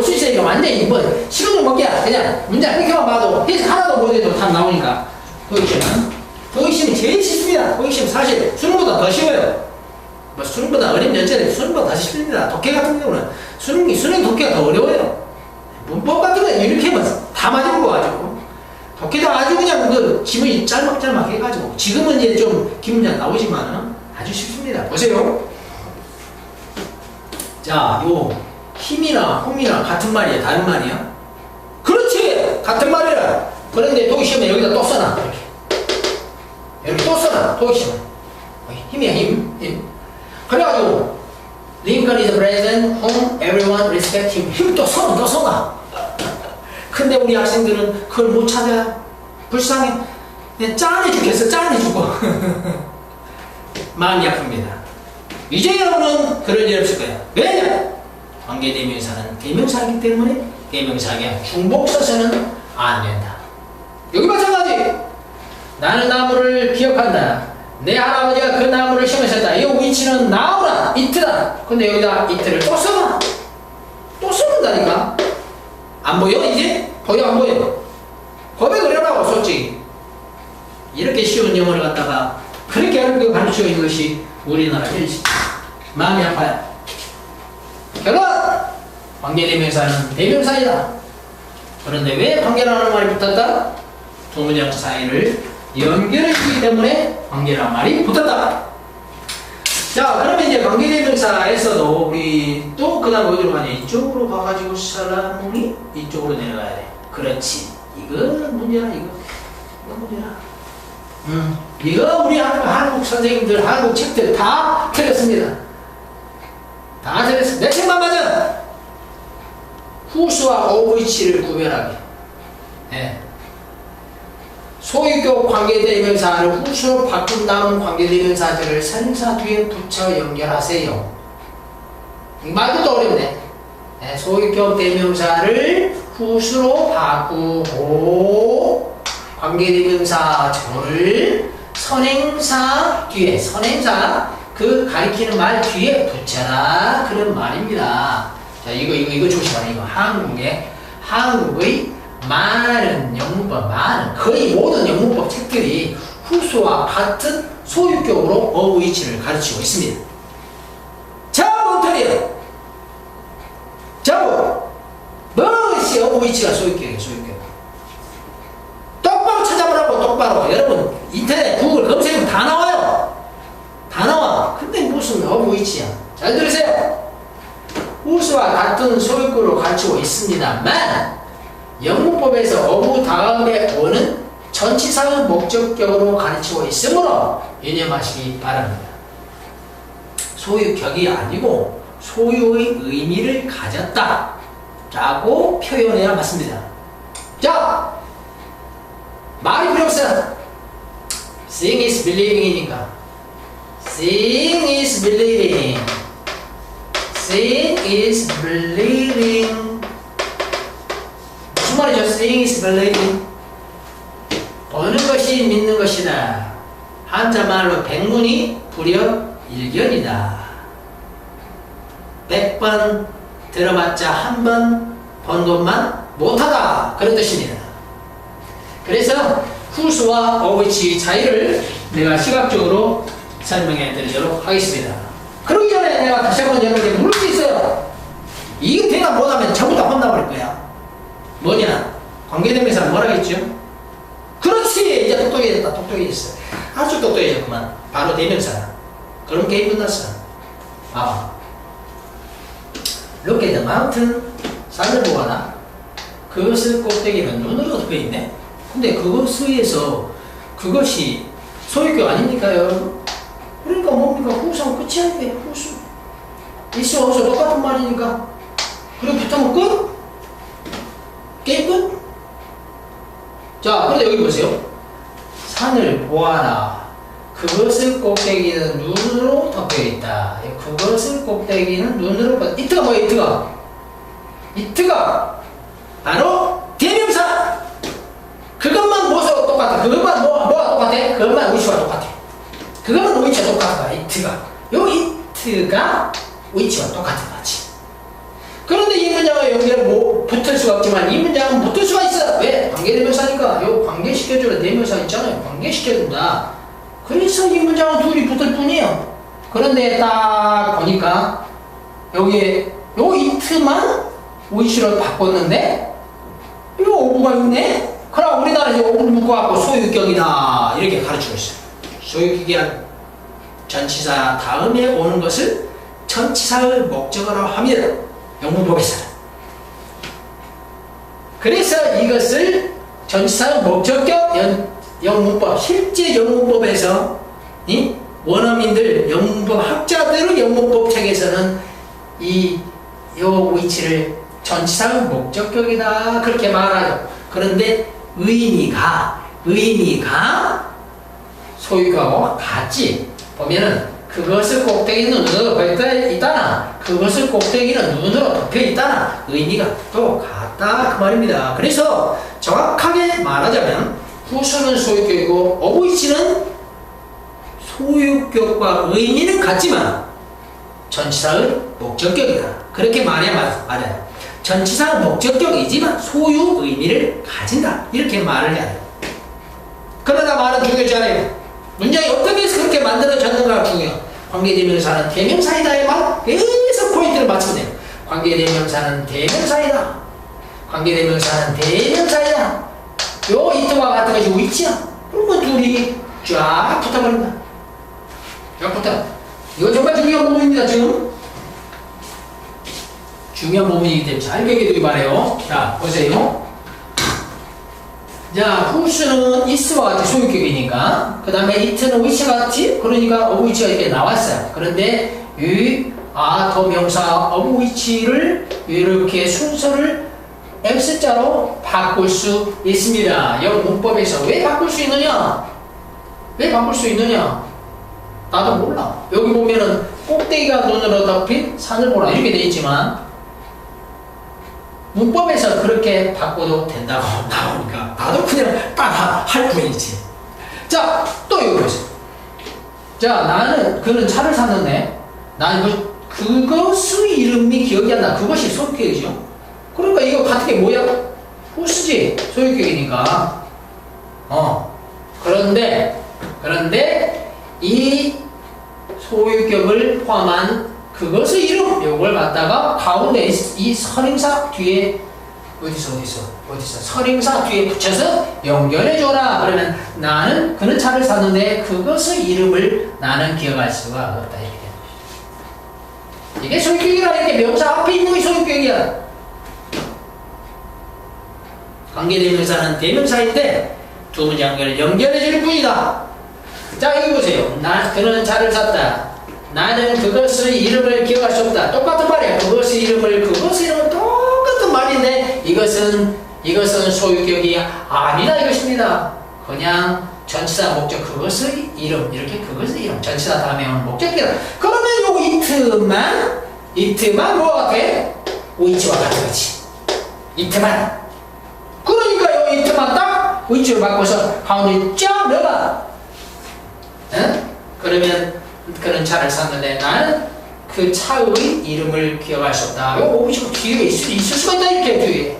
있으니까 완전히 뭐 시간을 먹기야. 그냥 문제 이렇게만 봐도 해서 하나도 못해도 답 나오니까. 도익시는 도익시는 제일 쉽습니다. 도익시는 사실 수능보다 더 쉬워요. 뭐 수능보다 어린 연체는 수능보다 더 쉽습니다. 독해 같은 경우는 수능, 수능 독해가 더 어려워요. 문법 같은 거 이렇게 하면 다 맞은 거 가지고. 독해도 아주 그냥 그 지문이 짤막짤막 해가지고. 지금은 이제 좀 기문장 나오지만 아주 쉽습니다. 보세요. 자, 요 힘이나 홈이나 같은 말이야, 다른 말이야? 그렇지, 같은 말이야. 그런데 도시면 여기다 또 써놔. 이렇게. 여기 또 써놔. 도시면 힘이야, 힘. 힘. 그래가지고 Lincoln is present, whom everyone respect him. 힘또 써놔, 또 써놔. 근데 우리 학생들은 그걸 못 찾아. 불쌍해. 그냥 짠해 죽겠어, 짠해 죽어. 마음이 아픕니다. 이제 여러분은 그럴 일 없을 거야. 왜냐? 관계 대명사는 대명사이기 때문에 대명사에게 중복 써서는 안 된다. 여기 마찬가지. 나는 나무를 기억한다. 내 할아버지가 그 나무를 심으셨다. 이 위치는 나우라, 이트다. 근데 여기다 이트를 또 써놔. 또 써놓는다니까. 안 보여, 이제? 보여, 안 보여? 고백을 해라고, 솔직히. 이렇게 쉬운 영어를 갖다가 그렇게 어렵게 가르쳐 있는 것이 우리나라 현실. 마음이 아파요. 결론! 관계대명사는 대명사이다. 그런데 왜 관계라는 말이 붙었다? 두 문장 사이를 연결해주기 때문에 관계라는 말이 붙었다. 자, 그러면 이제 관계대명사에서도 우리 또 그 다음 어디로 가냐? 이쪽으로 가가지고 사람이 이쪽으로 내려가야 돼. 그렇지. 이거는 문제라, 이거. 이거 문제라. 음, 이거 우리 한국, 한국 선생님들, 한국 책들 다 틀렸습니다. 다 틀렸어. 내 책만 맞아. 후수와 어휘치를 구별하게. 예. 소유격 관계대명사를 후수로 바꾼 다음 관계대명사들을 선사 뒤에 붙여 연결하세요. 이 말도 또 어렵네. 예, 소유격 대명사를 후수로 바꾸고 관계대명사 절을 선행사 뒤에 선행사 그 가리키는 말 뒤에 붙여라 그런 말입니다. 자 이거 이거 이거 조심하라. 이거 한국의 한국의 많은 영문법 많은 거의 모든 영문법 책들이 후수와 같은 소유격으로 어휘치를 가르치고 있습니다. 자 몬터리어 자 무엇이 어휘치가 소유격이에요 소유격. 똑바로 찾아보라고 똑바로. 여러분 인터넷 구글 검색하면 다 나와 무슨 어부이치야 잘 들으세요. 우수와 같은 소유구로 가르치고 있습니다만 영문법에서 어부 다음에 오는 전치사의 목적격으로 가르치고 있으므로 유념하시기 바랍니다. 소유격이 아니고 소유의 의미를 가졌다 라고 표현해야 맞습니다. 자 말이 필요 없어요. Seeing is believing이니까 Seeing is believing. Seeing is believing. 무슨 말이죠? Seeing is believing. 보는 것이 믿는 것이다 한자말로 백문이 불여 일견이다. 백 번 들어봤자 한번본 것만 못하다. 그런 뜻입니다. 그래서 후수와 어휘치 차이를 내가 시각적으로 설명해 드리도록 하겠습니다. 그러기 전에 내가 다시 한번 여러분에게 물을 수 있어요. 이거 대답 못하면 전부 다 혼나버릴 거야. 뭐냐? 관계대명사는 뭐라겠죠? 그렇지! 이제 똑똑해졌다. 똑똑해졌어. 아주 똑똑해졌구만. 바로 대명사야. 그럼 게임 끝났어. 아. Look at the mountain. 산을 보거나 그것을 꼭대기는 눈으로 덮여 있네. 근데 그것에서 그것이 소유격 아닙니까 여러분? 그러니까 뭡니까 후상 끝이야 이게 후수 있어 없어 똑같은 말이니까 그리고 붙으면 끝? 게임 끝? 자 그런데 여기 보세요 산을 보아라 그것을 꼭대기는 눈으로 덮여 있다 그것을 꼭대기는 눈으로 덮여 이트가 뭐야 이트가 이트가 바로 대명사 그것만 뭐서 똑같아. 그것만 뭐, 뭐가 똑같아? 그것만 위치와 똑같아. 그것만 위치와 똑같아. 이트가. 요 이트가 위치와 똑같은 거지. 그런데 이 문장과 연결 뭐 붙을 수가 없지만 이 문장은 붙을 수가 있어. 왜? 관계대명사니까. 요 관계시켜주는 대명사 있잖아요. 관계시켜준다. 그래서 이 문장은 둘이 붙을 뿐이에요. 그런데 딱 보니까 여기에 요 이트만 위치로 바꿨는데 이거 오브가 있네? 그럼 우리나라 이제 오브 묶어갖고 소유격이다 이렇게 가르치고 있어요. 소유격이란 전치사 다음에 오는 것을 전치사의 목적어로 합니다. 영문법에서는. 그래서 이것을 전치사의 목적격 연, 영문법, 실제 영문법에서 이 원어민들 영문법 학자들의 영문법 책에서는 이 요 위치를 전치사의 목적격이다 그렇게 말하죠. 그런데 의미가 의미가 소유하고 같지 보면은 그것을 꼭대기는 눈으로 덮여 있다나 그것을 꼭대기는 눈으로 덮여 있다나 의미가 또 같다 그 말입니다. 그래서 정확하게 말하자면 후수는 소유격이고 어부이치는 소유격과 의미는 같지만 전치사의 목적격이다. 그렇게 말해야 맞- 맞아요. 전치사 목적격이지만 소유 의미를 가진다. 이렇게 말을 해야 돼요. 그러나 말은 중요하잖아요. 문장이 어떻게 그렇게 만들어졌는가가 중요해요. 관계대명사는 대명사이다의 말 계속 포인트를 맞추면 돼요. 관계대명사는 대명사이다. 관계대명사는 대명사이다. 요 이트와 같은 것이 위치야. 그러면 둘이 쫙 붙어버린다. 쫙 붙어. 이거 정말 중요한 부분입니다, 지금. 중요한 부분이기 때문에 잘 기억해두기 바래요. 자, 보세요. 자, who's는 is와 같이 소유격이니까 그 다음에 it는 which와 같이 그러니까 of which가 이렇게 나왔어요. 그런데 이 아, 더 명사 of which를 이렇게 순서를 X자로 바꿀 수 있습니다. 이 문법에서 왜 바꿀 수 있느냐? 왜 바꿀 수 있느냐? 나도 몰라. 여기 보면은 꼭대기가 눈으로 덮인 산을 보라 이렇게 돼 있지만 문법에서 그렇게 바꿔도 된다고 나오니까 나도 그냥 따라 할 뿐이지. 자, 또 여기 보세요. 자, 나는 그는 차를 샀는데 나는 그 그것의 이름이 기억이 안 나. 그것이 소유격이죠. 그러니까 이거 같은 게 뭐야? 후스지 소유격이니까. 어. 그런데 그런데 이 소유격을 포함한 그것의 이름 요걸 갖다가 가운데 이 선임사 뒤에 어디서 어디서 어디서? 선임사 뒤에 붙여서 연결해 줘라. 그러면 나는 그는 차를 샀는데 그것의 이름을 나는 기억할 수가 없다. 이렇게. 이게 소유격이라 이렇게 명사 앞에 있는 게 소유격이야. 관계대명사는 대명사인데 두 문장을 연결해 줄 뿐이다. 자 여기 보세요. 나 그는 차를 샀다 나는 그것의 이름을 기억할 수 없다. 똑같은 말이야. 그것의 이름을 그것의 이름은 똑같은 말인데 이것은 이것은 소유격이 아니다 이것입니다. 그냥 전치사 목적 그것의 이름 이렇게 그것의 이름 전치사 다음에 오는 목적이다. 그러면 요 이트만 이트만 뭐가 같아? 위치와 같은 거지. 이트만. 그러니까 요 이트만 딱 위치로 바꿔서 가운데 쫙 넣어봐. 응? 그러면 그런 차를 샀는데 나는 그 차의 이름을 기억할 수 없다. 이거 오브시고 뒤에 있을, 있을 수가 있다 이렇게 뒤에.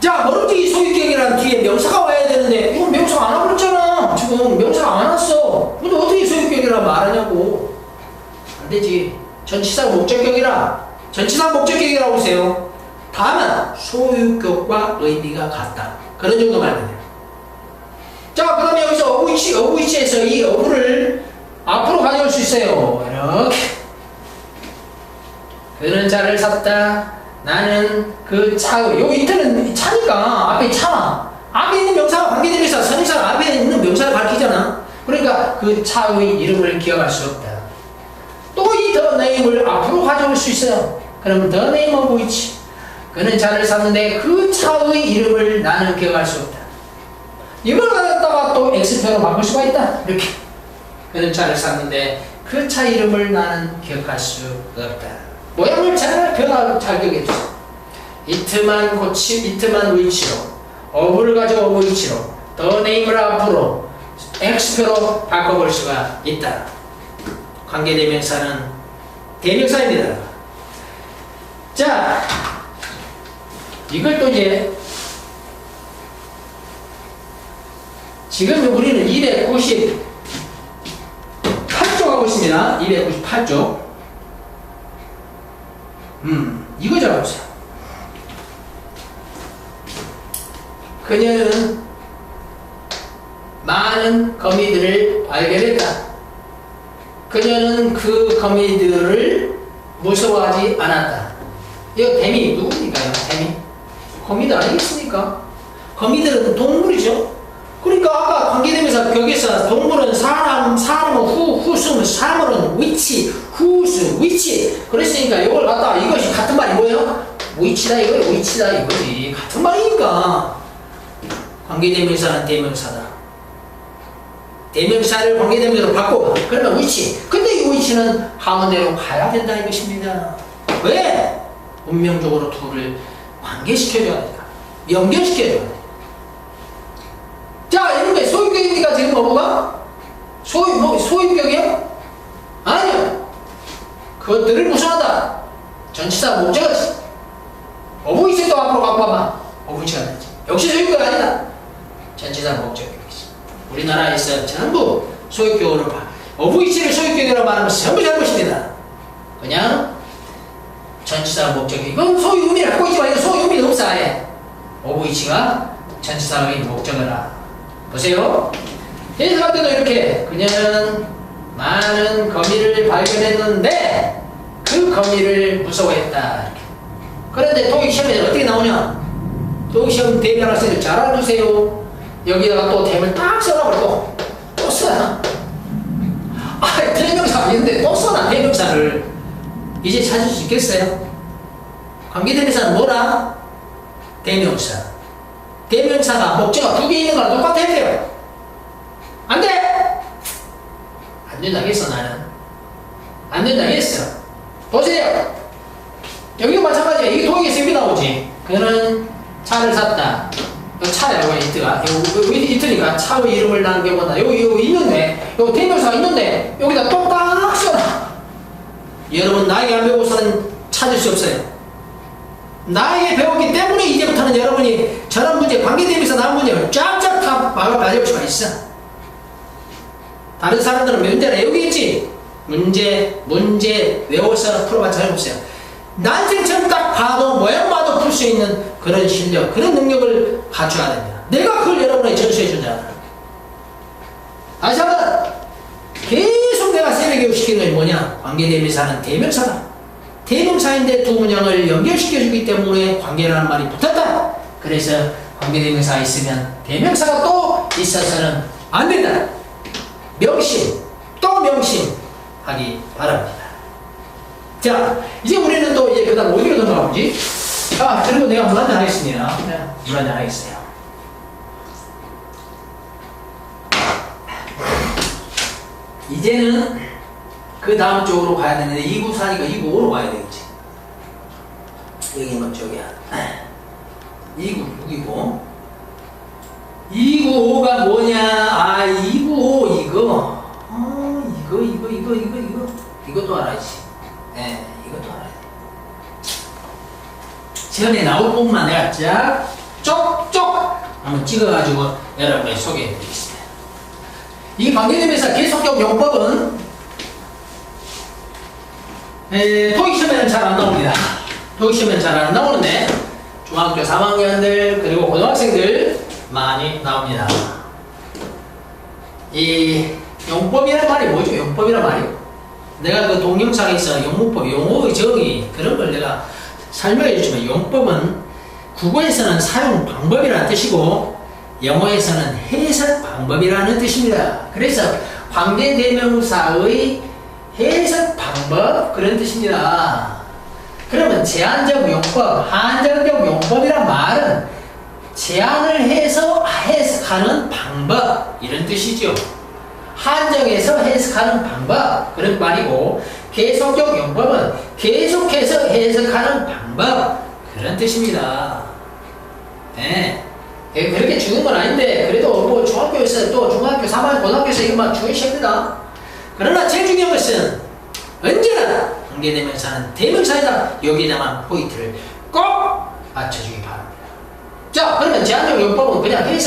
자, 모르지 소유격이란 뒤에 명사가 와야 되는데 이건 명사가 안 와버렸잖아. 지금 명사가 안 왔어. 근데 어떻게 소유격이라 말하냐고. 안 되지. 전치사 목적격이라. 전치사 목적격이라고 하세요. 다만 소유격과 의미가 같다. 그런 정도 말면 돼요. 자, 그 다음에 여기서 어부이치, 어부이치에서 이 어부를 앞으로 가져올 수 있어요. 이렇게. 그는 차를 샀다. 나는 그 차의, 요 이틀은 차니까 앞에 차. 앞에 있는 명사가 관계되면서 선임사가 앞에 있는 명사를 가리키잖아. 그러니까 그 차의 이름을 기억할 수 없다. 또이더 네임을 앞으로 가져올 수 있어요. 그럼 더 네임 어부이치. 그는 차를 샀는데 그 차의 이름을 나는 기억할 수 없다. 갖다가 또 X표로 바꿀 수가 있다. 이렇게. 그는 차를 샀는데 그 차 이름을 나는 기억할 수 없다. 모양을 잘 변화 잘 기억해 주세요. 이트만 고치, 이트만 위치로, 어부를 가지고 어부 위치로, 더 네임을 앞으로 X표로 바꿔볼 수가 있다. 관계 대명사는 대명사입니다. 자, 이걸 또 이제 지금 우리는 298쪽 하고 있습니다. 298쪽. 음, 이거 잡아보세요. 그녀는 많은 거미들을 발견했다. 그녀는 그 거미들을 무서워하지 않았다. 이거 뱀이 누굽니까요? 뱀이? 거미들 아니겠습니까? 거미들은 동물이죠. 그러니까 아까 관계되면서 거기서 동물은 사람, 사람은 후, 후수는 사람은 위치, 후수, 위치. 그랬으니까 이걸 갖다가 이것이 같은 말이 뭐예요? 위치다 이거예요. 위치다 이거지. 같은 말이니까. 관계대명사는 대명사다. 대명사를 관계대명사로 바꿔. 그러면 위치. 근데 이 위치는 하문대로 가야 된다 이것입니다. 왜? 운명적으로 둘을 관계시켜줘야 되니까. 연결시켜줘야 돼. 자, 게 소유격입니까? 지금 뭐가? 소유, 뭐, 소유격이요? 아니요. 그것들을 무서워한다. 전치사 목적어지. 어부이세도 앞으로 갖고 와봐. 어부이치가 되지. 역시 소유격 아니다. 전치사 목적격이지. 우리나라에서 전부 소유격으로 봐. 어부이치를 소유격이라고 말하면 전부 잘못입니다. 그냥 전치사 목적격. 이건 소유의미를 갖고 있지 마. 이거 소유의미는 없어, 아예. 어부이치가 전치사의 목적어라. 보세요. 해석할 때도 이렇게 그녀는 많은 거미를 발견했는데 그 거미를 무서워했다. 그런데 토익 시험에 어떻게 나오냐? 토익 시험 대비할 학생들 잘 알아두세요. 여기다가 또 댐을 딱 써놔버리고 또 써놔. 아, 대명사 아닌데 또 써놔 대명사를. 이제 찾을 수 있겠어요? 관계대명사는 뭐라? 대명사. 대명사가 목적어 두개 있는 거랑 똑같아야 돼요. 안 돼! 안 된다 했어, 나는. 안 된다 했어. 보세요. 여기도 마찬가지야. 이게 도액에서 여기 나오지. 그는 차를 샀다. 요 차라고 이트가. 이트니까 차의 이름을 난 경우다. 요, 요 있는데, 요 대명사가 있는데, 여기다 똑딱 써놔. 여러분, 나에게 안 배우고서는 찾을 수 없어요. 나에게 배웠기 때문에 이제부터는 여러분이 저런 문제, 관계대명사 나온 문제를 쫙쫙 다 마음을 가져올 수가 있어. 다른 사람들은 여기 있지. 문제, 문제 외워서 풀어봤자 소용없어요. 난생처럼 딱 봐도 모양 봐도 풀 수 있는 그런 실력, 그런 능력을 갖춰야 됩니다. 내가 그걸 여러분에게 전수해 준다. 다시 한번 계속 내가 세례 교육시키는 것이 뭐냐? 관계대명사는 대명사다. 두 문장을 연결시켜주기 때문에 관계라는 말이 붙었다. 그래서 관계대명사가 있으면 대명사가 또 있어서는 안 된다. 명심, 또 명심 하기 바랍니다. 자, 이제 우리는 또 이제 그 다음 어디로 넘어가 보지? 아, 그리고 내가 물 한잔 하겠습니다. 네, 물 한잔 하겠어요. 이제는 그 다음 쪽으로 가야 되는데 2구 4니까 2구 5로 가야 되겠지. 여기 뭐 저기야. 2구 6이고 2구 5가 뭐냐? 아, 2구 5 이거. 아, 이거 이거 이거 이거 이거 이것도 알아야지. 예, 네, 이것도 알아야 돼. 시험에 나올 부분만 내가 쫙 쪽쪽 한번 찍어가지고 여러분에 소개해 드리겠습니다. 이 관계대명사 계속적 용법은 에, 토익 시험에는 잘 안 나옵니다. 토익 시험에는 잘 안 나오는데 중학교 3학년들 그리고 고등학생들 많이 나옵니다. 이 용법이란 말이 뭐죠? 용법이란 말이 내가 그 동영상에서 용문법, 용어의 정의 그런 걸 내가 설명해 주지만 용법은 국어에서는 사용 방법이라는 뜻이고 영어에서는 해석 방법이라는 뜻입니다. 그래서 관계대명사의 해석 방법 그런 뜻입니다. 그러면 제한적 용법, 한정적 용법이란 말은 제한을 해서 해석하는 방법 이런 뜻이죠. 한정해서 해석하는 방법 그런 말이고 계속적 용법은 계속해서 해석하는 방법 그런 뜻입니다. 네. 그렇게 주는 건 아닌데 그래도 뭐 중학교에서 또 중학교 3학년 고등학교에서 이거 막 중요시합니다. 그러나 제일 중요한 것은 언제나 관계대명사는 대명사이다. 여기다만 포인트를 꼭 맞춰주기 바랍니다. 자, 그러면 제한적 용법은 그냥 해석을